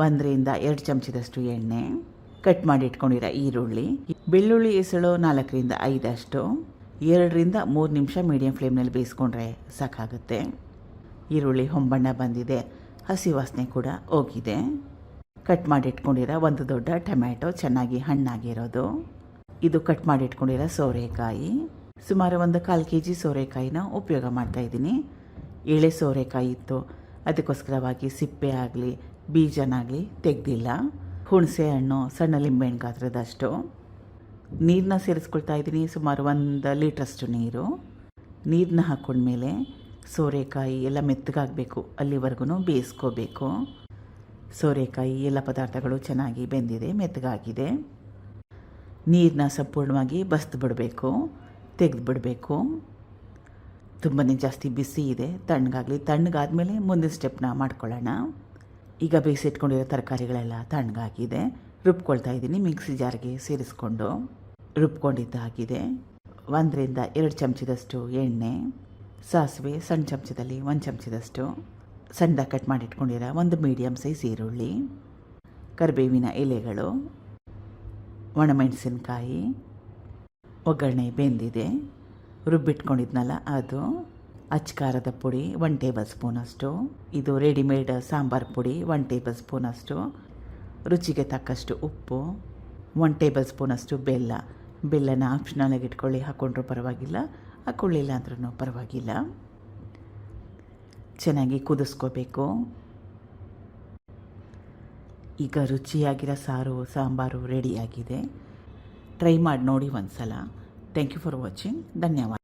ಒಂದರಿಂದ ಎರಡು ಚಮಚದಷ್ಟು ಎಣ್ಣೆ ಕಟ್ ಮಾಡಿ ಇಟ್ಕೊಂಡಿರೋ ಈರುಳ್ಳಿ, ಬೆಳ್ಳುಳ್ಳಿ ಎಸಳು ನಾಲ್ಕರಿಂದ ಐದಷ್ಟು, ಎರಡರಿಂದ ಮೂರು ನಿಮಿಷ ಮೀಡಿಯಂ ಫ್ಲೇಮ್ನಲ್ಲಿ ಬೇಯಿಸ್ಕೊಂಡ್ರೆ ಸಾಕಾಗುತ್ತೆ. ಈರುಳ್ಳಿ ಹೊಂಬಣ್ಣ ಬಂದಿದೆ, ಹಸಿ ವಾಸನೆ ಕೂಡ ಹೋಗಿದೆ. ಕಟ್ ಮಾಡಿ ಇಟ್ಕೊಂಡಿರೋ ಒಂದು ದೊಡ್ಡ ಟೊಮ್ಯಾಟೊ ಚೆನ್ನಾಗಿ ಹಣ್ಣಾಗಿರೋದು. ಇದು ಕಟ್ ಮಾಡಿ ಇಟ್ಕೊಂಡಿರೋ ಸೋರೆಕಾಯಿ. ಸುಮಾರು ಒಂದು ಕಾಲು ಕೆ ಜಿ ಸೋರೆಕಾಯಿನ ಉಪಯೋಗ ಮಾಡ್ತಾ ಇದ್ದೀನಿ. ಎಳೆ ಸೋರೆಕಾಯಿ ಇತ್ತು ಅದಕ್ಕೋಸ್ಕರವಾಗಿ ಸಿಪ್ಪೆ ಆಗಲಿ, ಬೀಜನಾಗಲಿ ತೆಗೆದಿಲ್ಲ. ಹುಣಸೆ ಹಣ್ಣು, ಸಣ್ಣ ಲಿಂಬೆಹಣ್ಣು ಗಾತ್ರದಷ್ಟು. ನೀರನ್ನ ಸೇರಿಸ್ಕೊಳ್ತಾ ಇದ್ದೀನಿ, ಸುಮಾರು ಒಂದು ಲೀಟ್ರಷ್ಟು ನೀರು. ನೀರನ್ನ ಹಾಕ್ಕೊಂಡ್ಮೇಲೆ ಸೋರೆಕಾಯಿ ಎಲ್ಲ ಮೆತ್ತಗಾಗಬೇಕು ಅಲ್ಲಿವರೆಗೂ ಬೇಯಿಸ್ಕೋಬೇಕು. ಸೋರೆಕಾಯಿ ಎಲ್ಲ ಪದಾರ್ಥಗಳು ಚೆನ್ನಾಗಿ ಬೆಂದಿದೆ, ಮೆತ್ತಗಾಗಿದೆ. ನೀರನ್ನ ಸಂಪೂರ್ಣವಾಗಿ ಬಸ್ದು ಬಿಡಬೇಕು ತೆಗೆದು ಬಿಡಬೇಕು ತುಂಬಾ ಜಾಸ್ತಿ ಬಿಸಿ ಇದೆ. ತಣ್ಣಗಾಗಲಿ, ತಣ್ಣಗಾದ್ಮೇಲೆ ಮುಂದಿನ ಸ್ಟೆಪ್ನ ಮಾಡ್ಕೊಳ್ಳೋಣ. ಈಗ ಬೇಯಿಸಿಟ್ಕೊಂಡಿರೋ ತರಕಾರಿಗಳೆಲ್ಲ ತಣ್ಣಗಾಗಿದೆ. ರುಬ್ಕೊಳ್ತಾ ಇದ್ದೀನಿ, ಮಿಕ್ಸಿ ಜಾರ್ಗೆ ಸೇರಿಸ್ಕೊಂಡು. ರುಬ್ಕೊಂಡಿದ್ದಾಗಿದೆ ಒಂದರಿಂದ ಎರಡು ಚಮಚದಷ್ಟು ಎಣ್ಣೆ, ಸಾಸಿವೆ, ಸಣ್ಣ ಚಮಚದಲ್ಲಿ ಒಂದು ಚಮಚದಷ್ಟು. ಸಣ್ಣದ ಕಟ್ ಮಾಡಿಟ್ಕೊಂಡಿರೋ ಒಂದು ಮೀಡಿಯಮ್ ಸೈಜ್ ಈರುಳ್ಳಿ, ಕರಿಬೇವಿನ ಎಲೆಗಳು ಒಣಮೆಣಸಿನಕಾಯಿ ಒಗ್ಗರಣೆ ಬೆಂದಿದೆ. ರುಬ್ಬಿಟ್ಕೊಂಡಿದ್ನಲ್ಲ, ಅದು ಅಚ್ಕಾರದ ಪುಡಿ ಒನ್ ಟೇಬಲ್ ಸ್ಪೂನ್ ಅಷ್ಟು. ಇದು ರೆಡಿಮೇಡ್ ಸಾಂಬಾರು ಪುಡಿ ಒನ್ ಟೇಬಲ್ ಸ್ಪೂನ್ ಅಷ್ಟು. ರುಚಿಗೆ ತಕ್ಕಷ್ಟು ಉಪ್ಪು ಒನ್ ಟೇಬಲ್ ಸ್ಪೂನ್ ಅಷ್ಟು ಬೆಲ್ಲ. ಬೆಲ್ಲನ ಆಪ್ಷನಲಾಗಿ ಇಟ್ಕೊಳ್ಳಿ ಹಾಕ್ಕೊಂಡ್ರೂ ಪರವಾಗಿಲ್ಲ. ಹಾಕ್ಕೊಳ್ಳಿಲ್ಲ ಅಂದ್ರೂ ಪರವಾಗಿಲ್ಲ. ಚೆನ್ನಾಗಿ ಕುದಿಸ್ಕೋಬೇಕು. ಈಗ ರುಚಿಯಾಗಿರೋ ಸಾರು, ಸಾಂಬಾರು ರೆಡಿಯಾಗಿದೆ ಟ್ರೈ ಮಾಡಿ ನೋಡಿ ಒಂದು ಸಲ థ్యాంక్ యూ ఫర్ వాచింగ్ ధన్యవాదాలు